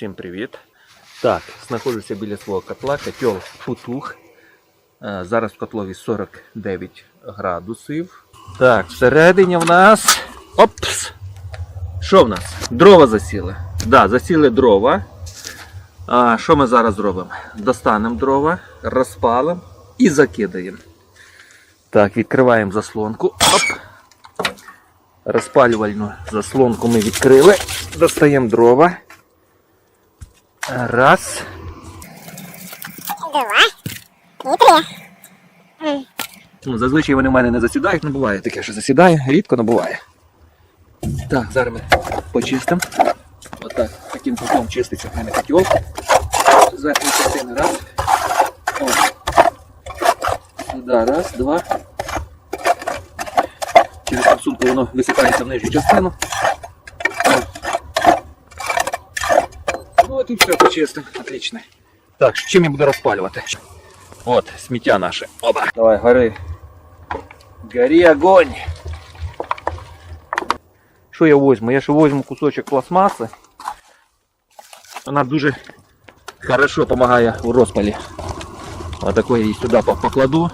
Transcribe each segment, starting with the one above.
Всім привіт. Так, знаходжуся біля свого котла, котел Футух. Е, Зараз в котлові 49 градусів. Так, всередині в нас. Опс! Що в нас? Дрова засіли. Да, засіли дрова. А, що ми зараз зробимо? Достанемо дрова, розпалимо і закидаємо. Так, відкриваємо заслонку. Оп. Розпалювальну заслонку ми відкрили. Достаємо дрова. Раз. Два і три. Ну, зазвичай вони в мене не засідають, не буває таке, що засідає, рідко не буває. Так, зараз ми почистимо. Отак, таким кутом чиститься в мене котел. З верхньої частини раз. О. Сюди раз, два. Через форсунку воно висипається в нижню частину. Ну от і все почистимо. Отлично. Так, чим я буду розпалювати? От, сміття наше. Оба. Давай, гори. Гори огонь. Що я возьму? Я ще возьму кусочок пластмаси. Вона дуже хорошо допомагає у розпалі. Отако я її сюди по- покладу,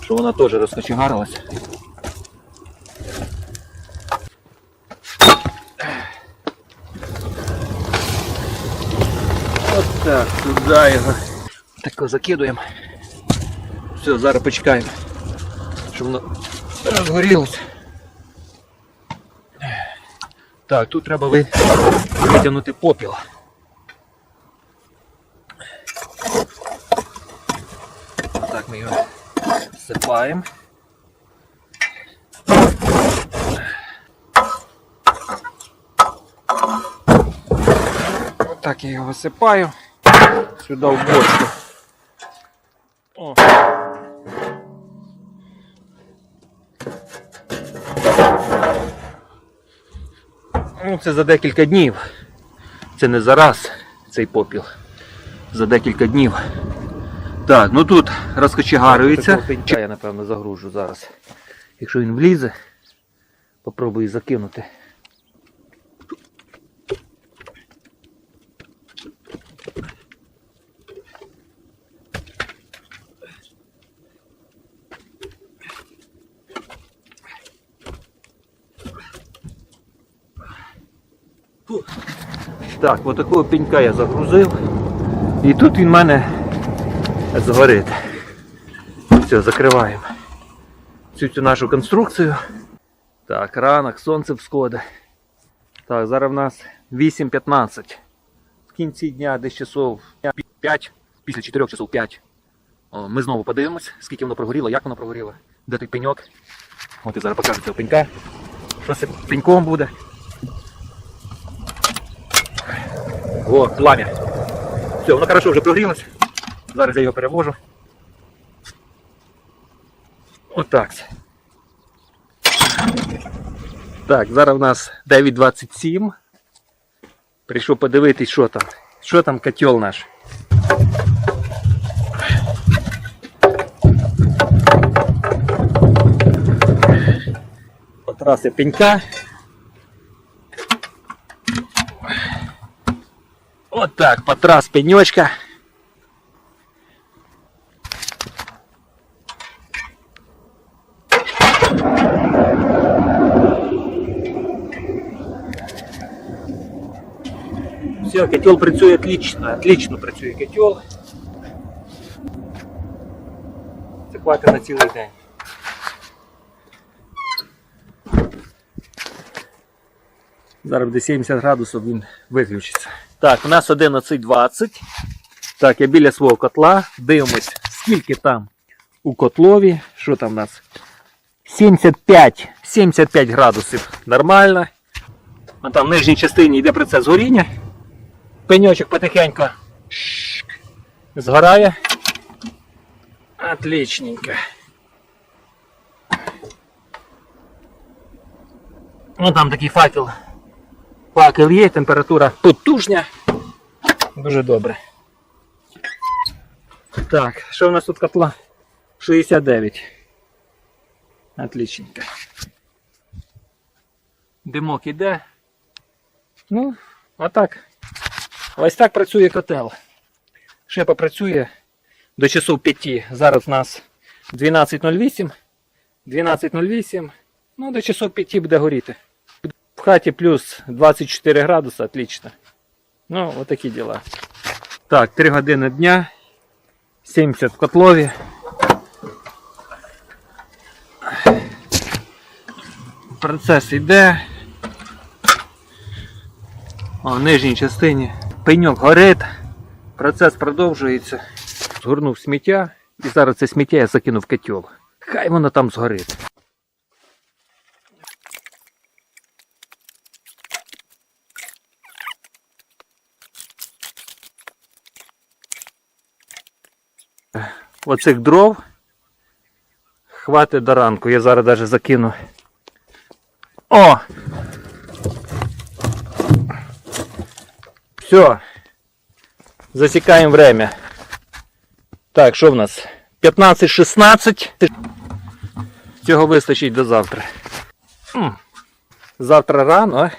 щоб вона теж розкочегарилась. Так, туди його. Тако закидуємо. Все, зараз почекаємо, щоб воно розгорілося. Так, тут треба витягнути попіл. Так, ми його всипаємо. Отак я його висипаю сюди в бочку. О. Ну, це за декілька днів. Це не зараз цей попіл. За декілька днів. Так, ну тут розкочегарюється. Я напевно загружу зараз. Якщо він влізе, попробую закинути. Так, от такого пенька я загрузив. І тут він в мене згорить. Все, закриваємо цю, цю нашу конструкцію. Так, ранок, сонце всходить. Так, зараз в нас 8.15. В кінці дня десь часов 5, після 4 часов 5. О, ми знову подивимось, скільки воно прогоріло, як воно прогоріло, де той пеньок. От я зараз покажу цього пенька. Що це пеньком буде. О, пламя. Все, воно хорошо вже прогрілося. Зараз я його переложу. Отак. Так, зараз у нас 9.27. Прийшов подивитись, що там. Що там котел наш. Потраси пенька. Так, потрас пенечка. Все, котел працює отлично, отлично працює котел. Це хватить на цілий день. Зараз буде 70 градусів він виключиться. Так, у нас 11.20. Так, я біля свого котла. Дивимось, скільки там у котлові. Що там у нас? 75 75 градусів. Нормально. А там в нижній частині йде процес горіння. Пеньочок потихеньку згорає. Отличненько. Ну там такий факел. Факел є, температура потужня. Дуже добре. Так, що у нас тут котла? 69. Отличненько. Димок іде. Ну, а так. Ось так працює котел. Ще попрацює до часу 5. Зараз у нас 12.08. 12.08. Ну, до часу 5 буде горіти. В хаті плюс 24 градуси, отлично. Ну, отакі діла. Так, 3 години дня. 70 в котлові. Процес йде. О, в нижній частині пеньок горить. Процес продовжується. Згорнув сміття і зараз це сміття я закинув в котел. Хай воно там згорить. Оцих дров хватить до ранку. Я зараз навіть закину. О! Все. Засікаємо время. Так, що в нас? 15-16. Цього вистачить до завтра. Завтра рано.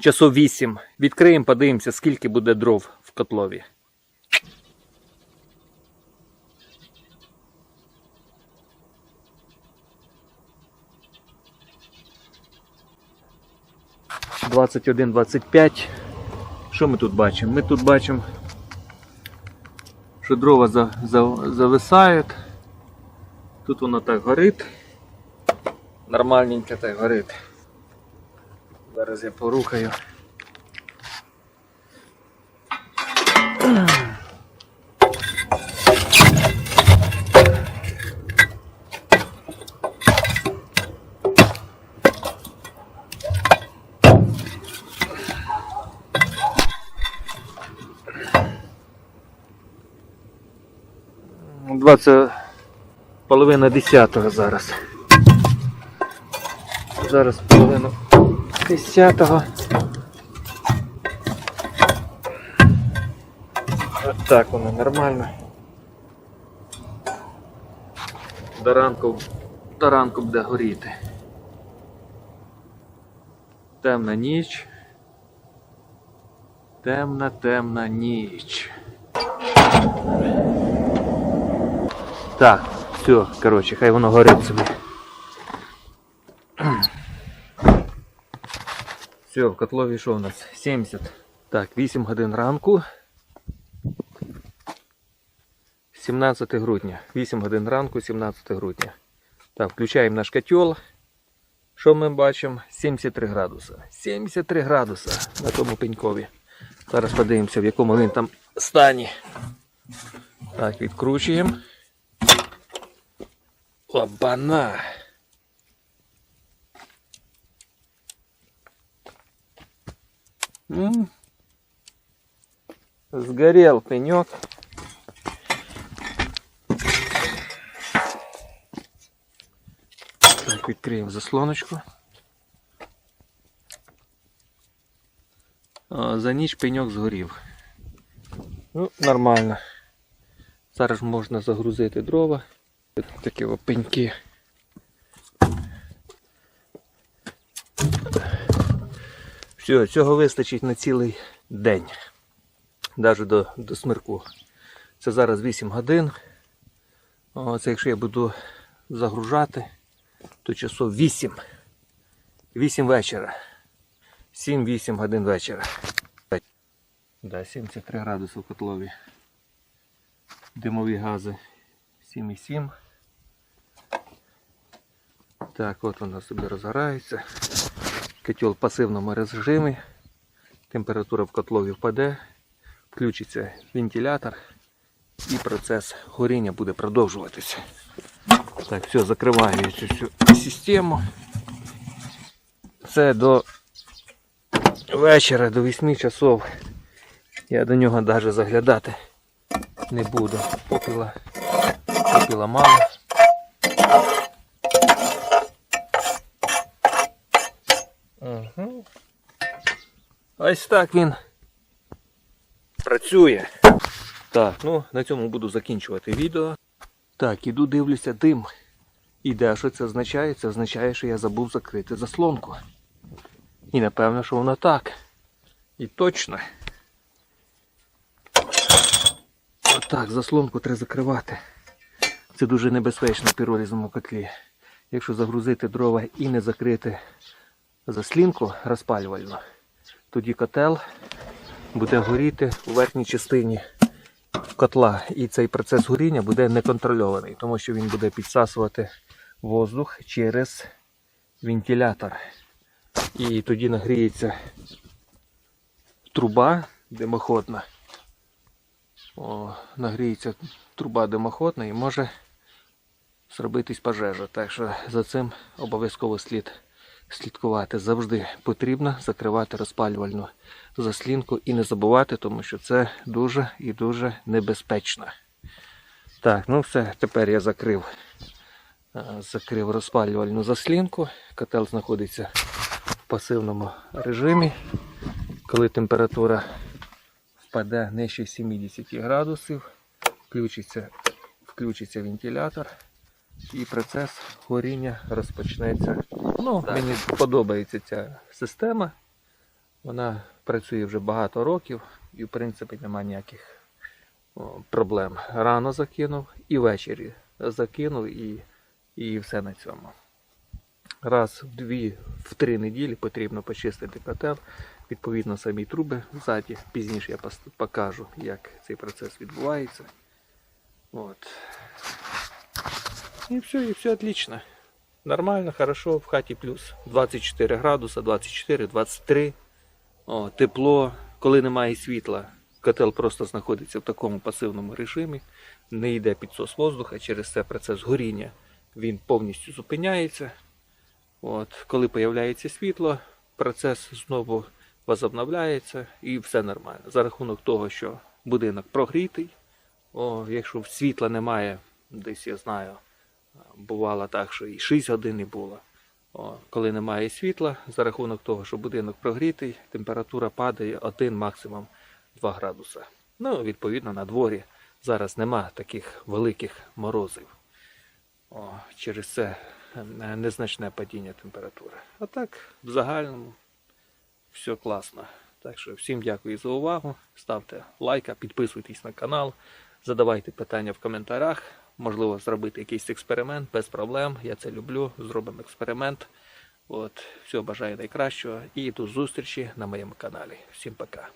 Часов 8. Відкриємо, подивимося, скільки буде дров в котлові. Двадцять один, двадцять п'ять. Що ми тут бачимо? Ми тут бачимо, що дрова за, за, зависають. Тут воно так горить. Нормальненько так горить. Зараз я порухаю. Двадцять половина десятого зараз. Зараз половину десятого. От так воно нормально. До ранку, до ранку буде горіти. Темна ніч. Темна, темна ніч. Так, все, коротше, хай воно горить собі. Все, в котлові що у нас? 70. Так, 8 годин ранку. 17 грудня. 8 годин ранку, 17 грудня. Так, включаємо наш котел. Що ми бачимо? 73 градуса. 73 градуса на тому пенькові. Зараз подивимося, в якому він там стані. Так, відкручуємо. Опана! М. Сгорел пенек. Так, відкриємо заслоночку. О, за ніч пеньок згорів. Ну, нормально. Зараз можна загрузити дрова. Такі о пеньки. Все, цього вистачить на цілий день. Навіть до, до смирку. Це зараз 8 годин. Це якщо я буду загружати, то часов 8. 8 вечора. 7-8 годин вечора. Да, 73 градуси в котлові. Димові гази 7,7. Так, от воно собі розгорається. Котел в пасивному режимі. Температура в котлові впаде, включиться вентилятор і процес горіння буде продовжуватися. Так, все, закриваю цю всю систему. Це до вечора, до 8 часов. Я до нього навіть заглядати не буду. Попіла, попіла мало. Ось так він працює. Так, ну на цьому буду закінчувати відео. Так, іду дивлюся дим. Іде, що це означає? Це означає, що я забув закрити заслонку. І напевно, що воно так. І точно. Отак, заслонку треба закривати. Це дуже небезпечно в піролізному котлі. Якщо загрузити дрова і не закрити заслінку розпалювальну, тоді котел буде горіти у верхній частині котла. І цей процес горіння буде неконтрольований, тому що він буде підсасувати воздух через вентилятор. І тоді нагріється труба димоходна. О, нагріється труба димоходна і може зробитись пожежа. Так що за цим обов'язково слід слідкувати. Завжди потрібно закривати розпалювальну заслінку і не забувати, тому що це дуже і дуже небезпечно. Так, ну все, тепер я закрив, е, закрив розпалювальну заслінку. Котел знаходиться в пасивному режимі. Коли температура впаде нижче 70 градусів, включиться, включиться вентилятор і процес горіння розпочнеться. Ну, мені подобається ця система. Вона працює вже багато років і, в принципі, немає ніяких проблем. Рано закинув і ввечері закинув і, і все на цьому. Раз в дві, в три неділі потрібно почистити котел. Відповідно, самі труби ззаді. Пізніше я покажу, як цей процес відбувається. От. І все, і все отлично. Нормально, хорошо, в хаті плюс 24 градуса, 24, 23. О, тепло, коли немає світла, котел просто знаходиться в такому пасивному режимі, не йде підсос воздуха, через це процес горіння він повністю зупиняється. От, коли появляється світло, процес знову возобновляється і все нормально. За рахунок того, що будинок прогрітий, о, якщо світла немає, десь я знаю, бувало так, що і 6 годин не було. О, коли немає світла, за рахунок того, що будинок прогрітий, температура падає 1 максимум 2 градуса. Ну, відповідно, на дворі зараз нема таких великих морозів. О, через це е, незначне падіння температури. А так, в загальному все класно. Так що всім дякую за увагу. Ставте лайка, підписуйтесь на канал, задавайте питання в коментарях. Можливо, зробити якийсь експеримент без проблем. Я це люблю. Зробимо експеримент. От, всього бажаю найкращого і до зустрічі на моєму каналі. Всім пока.